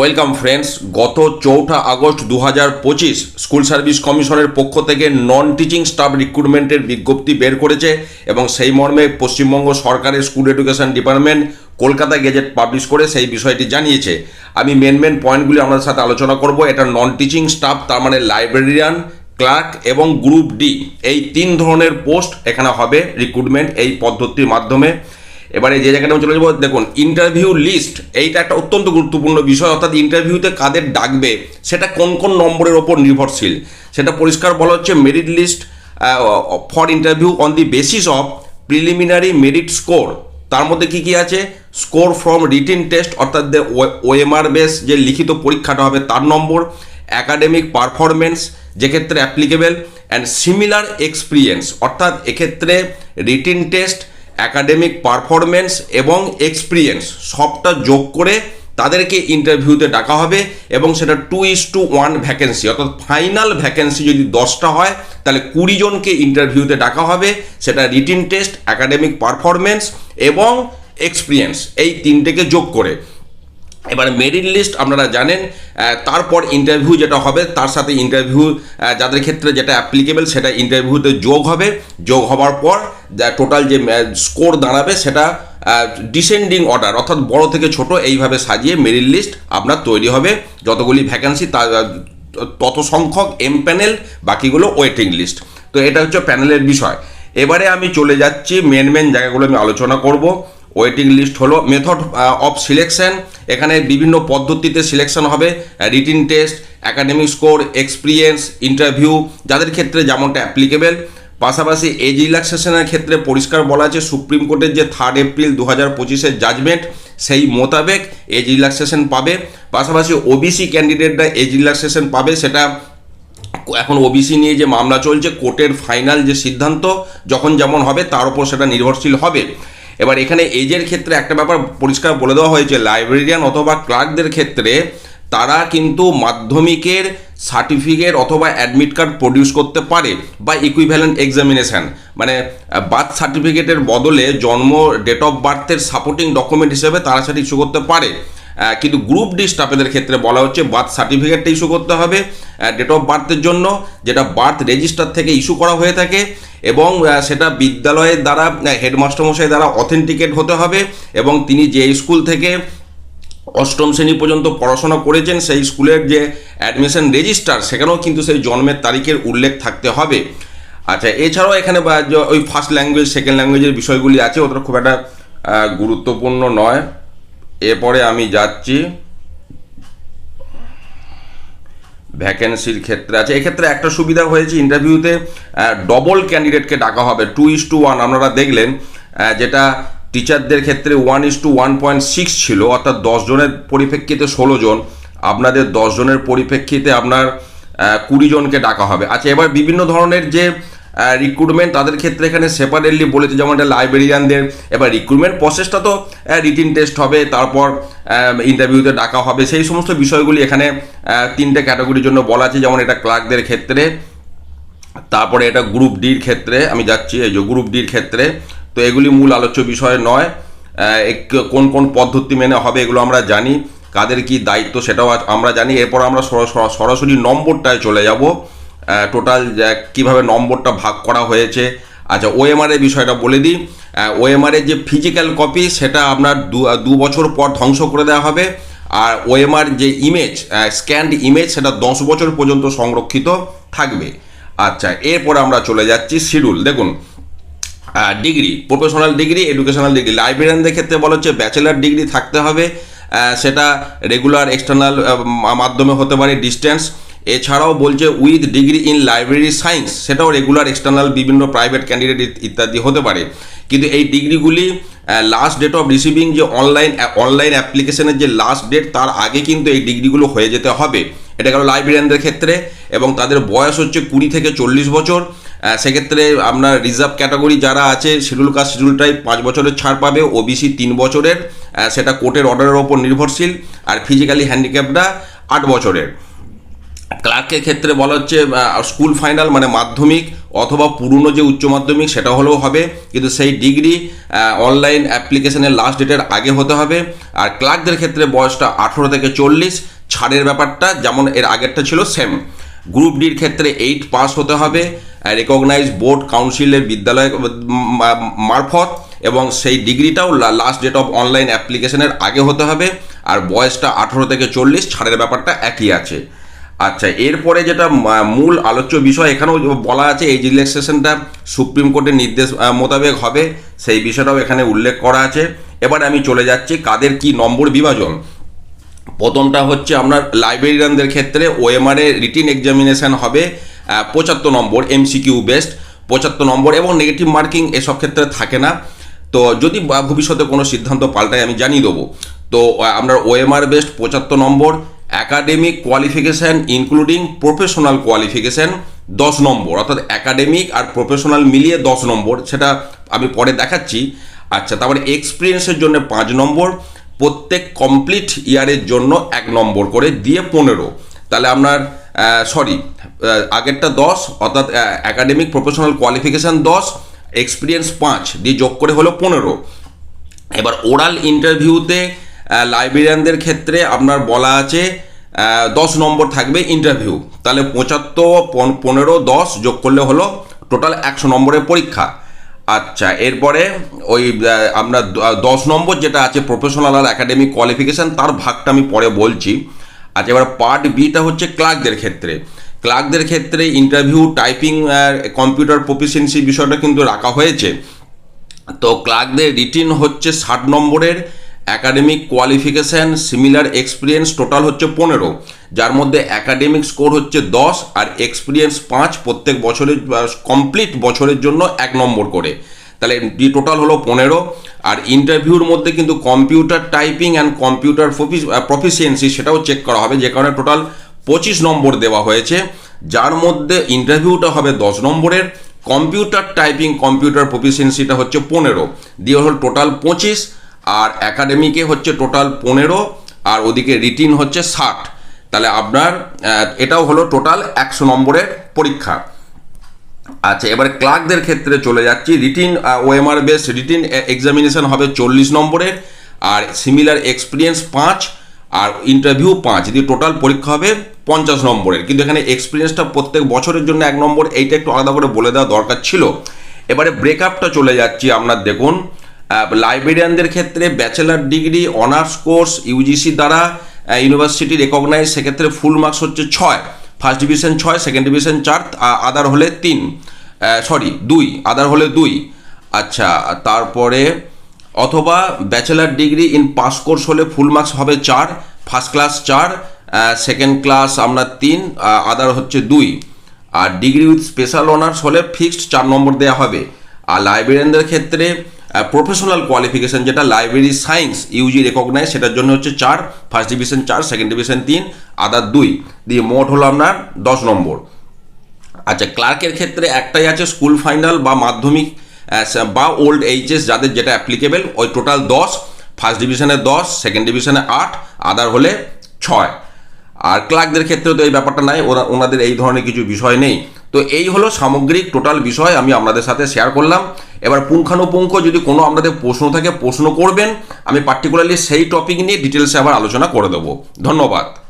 Welcome friends, গত চৌঠা August দু পঁচিশ স্কুল সার্ভিস কমিশনের পক্ষ থেকে নন টিচিং স্টাফ রিক্রুটমেন্টের বিজ্ঞপ্তি বের করেছে এবং সেই মর্মে পশ্চিমবঙ্গ সরকারের school education department Kolkata gazette publish করে সেই বিষয়টি জানিয়েছে। আমি মেন মেন পয়েন্টগুলি আপনাদের সাথে আলোচনা করব। এটা নন টিচিং স্টাফ তার মানে লাইব্রেরিয়ান ক্লার্ক এবং গ্রুপ ডি এই তিন ধরনের পোস্ট এখানে হবে রিক্রুটমেন্ট এই পদ্ধতির মাধ্যমে। এবারে যে জায়গাটা আমি চলে যাব, দেখুন ইন্টারভিউ লিস্ট এইটা একটা অত্যন্ত গুরুত্বপূর্ণ বিষয়, অর্থাৎ ইন্টারভিউতে কাদের ডাকবে, সেটা কোন কোন নম্বরের ওপর নির্ভরশীল, সেটা পরিষ্কার বলা হচ্ছে merit list for interview on the basis of preliminary merit score তার মধ্যে কি কি আছে? স্কোর ফ্রম রিটিন টেস্ট অর্থাৎ ওএমআর বেস যে লিখিত পরীক্ষাটা হবে, তার নম্বর অ্যাকাডেমিক পারফরমেন্স যেক্ষেত্রে অ্যাপ্লিকেবেল অ্যান্ড সিমিলার এক্সপিরিয়েন্স অর্থাৎ এক্ষেত্রে রিটিন টেস্ট অ্যাকাডেমিক পারফরমেন্স এবং এক্সপিরিয়েন্স সবটা যোগ করে তাদেরকে ইন্টারভিউতে ডাকা হবে এবং সেটা two is to one vacancy অর্থাৎ ফাইনাল ভ্যাকেন্সি যদি দশটা হয়, তাহলে কুড়ি জনকে ইন্টারভিউতে ডাকা হবে। সেটা রিটিন টেস্ট অ্যাকাডেমিক পারফরমেন্স এবং এক্সপিরিয়েন্স এই তিনটেকে যোগ করে। এবার মেরিট লিস্ট আপনারা জানেন তারপর ইন্টারভিউ যেটা হবে, তার সাথে ইন্টারভিউ যাদের ক্ষেত্রে যেটা অ্যাপ্লিকেবল সেটা ইন্টারভিউতে যোগ হবে। যোগ হওয়ার পর টোটাল যে স্কোর দাঁড়াবে সেটা ডিসেন্ডিং অর্ডার অর্থাৎ বড় থেকে ছোট, এইভাবে সাজিয়ে মেরিট লিস্ট আপনার তৈরি হবে। যতগুলি ভ্যাকেন্সি তা তত সংখ্যক এম প্যানেল বাকিগুলো ওয়েটিং লিস্ট তো এটা হচ্ছে প্যানেলের বিষয়। এবারে আমি চলে যাচ্ছি মেন মেন জায়গাগুলো আমি আলোচনা করব। ওয়েটিং লিস্ট হলো। মেথড অফ সিলেকশন এখানে বিভিন্ন পদ্ধতিতে সিলেকশন হবে। Written test academic score experience interview যাদের ক্ষেত্রে যেমনটা অ্যাপ্লিকেবেল পাশাপাশি এজ রিল্যাক্সেশনের ক্ষেত্রে পরিষ্কার বলা আছে, সুপ্রিম কোর্টের যে থার্ড এপ্রিল দু হাজার পঁচিশের জাজমেন্ট সেই মোতাবেক এজ রিল্যাক্সেশন পাবে। পাশাপাশি ওবিসি ক্যান্ডিডেটরা এজ রিল্যাক্সেশন পাবে, সেটা এখন ওবিসি নিয়ে যে মামলা চলছে, কোর্টের ফাইনাল যে সিদ্ধান্ত, যখন যেমন হবে, তার উপর সেটা নির্ভরশীল হবে। এবার এখানে এজের ক্ষেত্রে একটা ব্যাপার পরিষ্কার বলে দেওয়া হয়েছে লাইব্রেরিয়ান অথবা ক্লার্কদের ক্ষেত্রে তারা কিন্তু মাধ্যমিকের সার্টিফিকেট অথবা অ্যাডমিট কার্ড প্রডিউস করতে পারে বা ইকুইভ্যালেন্ট এক্সামিনেশান মানে বার্থ সার্টিফিকেটের বদলে জন্ম ডেট অফ বার্থের সাপোর্টিং ডকুমেন্ট হিসেবে তারা সেটা ইস্যু করতে পারে। কিন্তু গ্রুপ ডি স্টাফেদের ক্ষেত্রে বলা হচ্ছে বার্থ সার্টিফিকেটটা ইস্যু করতে হবে ডেট অফ বার্থের জন্য, যেটা বার্থ রেজিস্টার থেকে ইস্যু করা হয়ে থাকে এবং সেটা বিদ্যালয়ের দ্বারা হেডমাস্টারমশাই দ্বারা অথেন্টিকেট হতে হবে এবং তিনি যে স্কুল থেকে অষ্টম শ্রেণি পর্যন্ত পড়াশোনা করেছেন, সেই স্কুলের যে অ্যাডমিশন রেজিস্টার সেখানেও কিন্তু সেই জন্মের তারিখের উল্লেখ থাকতে হবে। আচ্ছা এছাড়াও এখানে ওই ফার্স্ট ল্যাঙ্গুয়েজ সেকেন্ড ল্যাঙ্গুয়েজের বিষয়গুলি আছে, ওটা খুব একটা গুরুত্বপূর্ণ নয়। এরপরে আমি যাচ্ছি। ভ্যাকেন্সির ক্ষেত্রে আছে। এক্ষেত্রে একটা সুবিধা হয়েছে ইন্টারভিউতে ডবল ক্যান্ডিডেটকে ডাকা হবে। টু ইস টু ওয়ান আপনারা দেখলেন যেটা টিচারদের ক্ষেত্রে one is to one point six ছিল, অর্থাৎ জনের পরিপ্রেক্ষিতে ষোলো জন। আপনাদের জনের পরিপ্রেক্ষিতে আপনার কুড়ি জনকে ডাকা হবে। আচ্ছা এবার বিভিন্ন ধরনের যে রিক্রুটমেন্ট তাদের ক্ষেত্রে এখানে সেপারেটলি বলেছে, যেমন এটা লাইব্রেরিয়ানদের এবার রিক্রুটমেন্ট প্রসেসটা তো রিটিন টেস্ট হবে, তারপর ইন্টারভিউতে ডাকা হবে। সেই সমস্ত বিষয়গুলি এখানে তিনটে ক্যাটাগরির জন্য বলা আছে, যেমন এটা ক্লার্কদের ক্ষেত্রে, তারপরে এটা গ্রুপ ডির ক্ষেত্রে, আমি যাচ্ছি, এই যে গ্রুপ ডির ক্ষেত্রে। তো এগুলি মূল আলোচ্য বিষয় নয় কোন কোন পদ্ধতি মেনে হবে এগুলো আমরা জানি, কাদের কি দায়িত্ব সেটাও আমরা জানি। এরপর আমরা সরা- সরা- সরাসরি নম্বরটায় চলে যাব। টোটাল কীভাবে নম্বরটা ভাগ করা হয়েছে। আচ্ছা ওএমআর এর বিষয়টা বলে দিই। ওএমআর এর যে ফিজিক্যাল কপি সেটা আপনার দু বছর পর ধ্বংস করে দেওয়া হবে। আর ওএমআর যে ইমেজ স্ক্যান্ড ইমেজ সেটা দশ বছর পর্যন্ত সংরক্ষিত থাকবে। আচ্ছা এরপরে আমরা চলে যাচ্ছি শিডিউল। দেখুন degree professional degree educational degree লাইব্রেরিয়ানদের ক্ষেত্রে বলা হচ্ছে ব্যাচেলার ডিগ্রি থাকতে হবে। সেটা রেগুলার এক্সটার্নাল মাধ্যমে হতে পারে ডিস্টেন্স এছাড়াও বলছে with degree in library science সেটাও রেগুলার এক্সটার্নাল বিভিন্ন প্রাইভেট ক্যান্ডিডেট ইত্যাদি হতে পারে। কিন্তু এই ডিগ্রিগুলি লাস্ট ডেট অফ রিসিভিং যে অনলাইন অনলাইন অ্যাপ্লিকেশনের যে লাস্ট ডেট তার আগে কিন্তু এই ডিগ্রিগুলো হয়ে যেতে হবে। এটা গেল লাইব্রেরিয়ানদের ক্ষেত্রে এবং তাদের বয়স হচ্ছে কুড়ি থেকে চল্লিশ বছর। সেক্ষেত্রে আপনার রিজার্ভ ক্যাটাগরি যারা আছে শিডিউল কাস্ট শিডিউল টাইপ পাঁচ বছরের ছাড় পাবে ওবিসি তিন বছরের। সেটা কোর্টের অর্ডারের ওপর নির্ভরশীল। আর ফিজিক্যালি হ্যান্ডিক্যাপটা আট বছরের। ক্লার্কের ক্ষেত্রে বলা হচ্ছে স্কুল ফাইনাল মানে মাধ্যমিক অথবা পুরনো যে উচ্চ মাধ্যমিক সেটা হলেও হবে, কিন্তু সেই ডিগ্রি অনলাইন অ্যাপ্লিকেশনের লাস্ট ডেটের আগে হতে হবে। আর ক্লার্কদের ক্ষেত্রে বয়সটা আঠেরো থেকে চল্লিশ, ছাড়ের ব্যাপারটা যেমন এর আগেরটা ছিল সেম। গ্রুপ ডির ক্ষেত্রে এইট পাস হতে হবে রেকগনাইজ বোর্ড কাউন্সিলের বিদ্যালয় মারফত, এবং সেই ডিগ্রিটাও লাস্ট ডেট অফ অনলাইন অ্যাপ্লিকেশনের আগে হতে হবে। আর বয়সটা আঠেরো থেকে চল্লিশ, ছাড়ের ব্যাপারটা একই আছে। আচ্ছা এরপরে যেটা মূল আলোচ্য বিষয়, এখানেও বলা আছে এই রিল্যাক্সেশনটা সুপ্রিম কোর্টের নির্দেশ মোতাবেক হবে। সেই বিষয়টাও এখানে উল্লেখ করা আছে। এবার আমি চলে যাচ্ছি, কাদের কি নম্বর বিভাজন? প্রথমটা হচ্ছে আপনার লাইব্রেরিয়ানদের ক্ষেত্রে ওএমআর রিটিন এক্সামিনেশন হবে পঁচাত্তর নম্বর এমসিকিউ বেস্ট পঁচাত্তর নম্বর, এবং নেগেটিভ মার্কিং এসব ক্ষেত্রে থাকে না। তো যদি ভবিষ্যতে কোনো সিদ্ধান্ত পাল্টায় আমি জানিয়ে দেবো। তো আপনার ওএমআর বেস্ট পঁচাত্তর নম্বর academic qualification including professional qualification দশ নম্বর। অর্থাৎ অ্যাকাডেমিক আর প্রফেশনাল মিলিয়ে দশ নম্বর। সেটা আমি পরে দেখাচ্ছি। আচ্ছা তারপরে এক্সপিরিয়েন্সের জন্য পাঁচ নম্বর। প্রত্যেক কমপ্লিট ইয়ারের জন্য এক নম্বর করে দিয়ে পনেরো। তাহলে আপনার সরি আগেরটা দশ, অর্থাৎ অ্যাকাডেমিক প্রফেশনাল কোয়ালিফিকেশান দশ এক্সপিরিয়েন্স পাঁচ, দিয়ে যোগ করে হলো পনেরো। এবার ওরাল ইন্টারভিউতে লাইব্রেরিয়ানদের ক্ষেত্রে আপনার বলা আছে দশ নম্বর থাকবে ইন্টারভিউ তাহলে পঁচাত্তর, পন- পনেরো, দশ যোগ করলে হলো টোটাল একশো নম্বরের পরীক্ষা। আচ্ছা এরপরে ওই আমরা দশ নম্বর যেটা আছে প্রফেশনাল আর একাডেমিক কোয়ালিফিকেশান তার ভাগটা আমি পরে বলছি। আচ্ছা এবার পার্ট বিটা হচ্ছে ক্লার্কদের ক্ষেত্রে। ক্লার্কদের ক্ষেত্রে ইন্টারভিউ টাইপিং কম্পিউটার প্রফিসিয়েন্সি বিষয়টা কিন্তু রাখা হয়েছে। তো ক্লার্কদের রিটিন হচ্ছে ষাট নম্বরের academic qualification similar experience total হচ্ছে পনেরো। যার মধ্যে অ্যাকাডেমিক স্কোর হচ্ছে দশ আর এক্সপিরিয়েন্স পাঁচ প্রত্যেক বছরের কমপ্লিট বছরের জন্য এক নম্বর করে। তাহলে টোটাল হলো পনেরো। আর ইন্টারভিউর মধ্যে কিন্তু computer typing and computer proficiency সেটাও চেক করা হবে, যে কারণে টোটাল পঁচিশ নম্বর দেওয়া হয়েছে। যার মধ্যে ইন্টারভিউটা হবে দশ নম্বরের। কম্পিউটার টাইপিং কম্পিউটার প্রফিসিয়েন্সিটা হচ্ছে পনেরো। দিয়ে হল টোটাল পঁচিশ। আর একাডেমিকে হচ্ছে টোটাল পনেরো, আর ওদিকে রিটিন হচ্ছে ষাট। তাহলে আপনার এটাও হলো টোটাল একশো নম্বরের পরীক্ষা। আচ্ছা এবার ক্লার্কদের ক্ষেত্রে চলে যাচ্ছি। Written OMR base written examination হবে চল্লিশ নম্বরের, আর সিমিলার এক্সপিরিয়েন্স পাঁচ, আর ইন্টারভিউ পাঁচ। দিয়ে টোটাল পরীক্ষা হবে পঞ্চাশ নম্বরের। কিন্তু এখানে এক্সপিরিয়েন্সটা প্রত্যেক বছরের জন্য এক নম্বর, এইটা একটু আলাদা করে বলে দেওয়া দরকার ছিল। এবারে ব্রেকআপটা চলে যাচ্ছি আপনার, দেখুন। লাইব্রেরিয়ানদের ক্ষেত্রে bachelor degree honours course UGC দ্বারা ইউনিভার্সিটি রেকগনাইজ সেক্ষেত্রে ফুল মার্কস হচ্ছে ছয়। ফার্স্ট ডিভিশন ছয় সেকেন্ড ডিভিশন চার আদার হলে তিন। সরি দুই আদার হলে দুই। আচ্ছা তারপরে অথবা bachelor degree in pass course হলে ফুল মার্কস হবে চার ফার্স্ট ক্লাস চার সেকেন্ড ক্লাস আপনার তিন আদার হচ্ছে দুই। আর ডিগ্রি উইথ স্পেশাল অনার্স হলে ফিক্সড চার নম্বর দেওয়া হবে। আর লাইব্রেরিয়ানদের ক্ষেত্রে প্রফেশনাল কোয়ালিফিকেশন যেটা লাইব্রেরি সায়েন্স ইউজি রেকগনাইজ সেটার জন্য হচ্ছে চার ফার্স্ট ডিভিশন চার সেকেন্ড ডিভিশন তিন আদার দুই। দিয়ে মোট হলো আপনার দশ নম্বর। আচ্ছা ক্লার্কের ক্ষেত্রে একটাই আছে স্কুল ফাইনাল বা মাধ্যমিক বা ওল্ড এইচএস যাদের যেটা অ্যাপ্লিকেবল ওই টোটাল দশ ফার্স্ট ডিভিশনে দশ সেকেন্ড ডিভিশনে আট আদার হলে ছয়। আর ক্লার্কদের ক্ষেত্রে তো এই ব্যাপারটা নাই, ওরা ওনাদের এই ধরনের কিছু বিষয় নেই। তো এই হলো সামগ্রিক টোটাল বিষয়, আমি আপনাদের সাথে শেয়ার করলাম। এবার পুঙ্খানুপুঙ্খ যদি কোনো আপনাদের প্রশ্ন থাকে, প্রশ্ন করবেন। আমি পার্টিকুলারলি সেই টপিক নিয়ে ডিটেলসে আবার আলোচনা করে দেবো। ধন্যবাদ।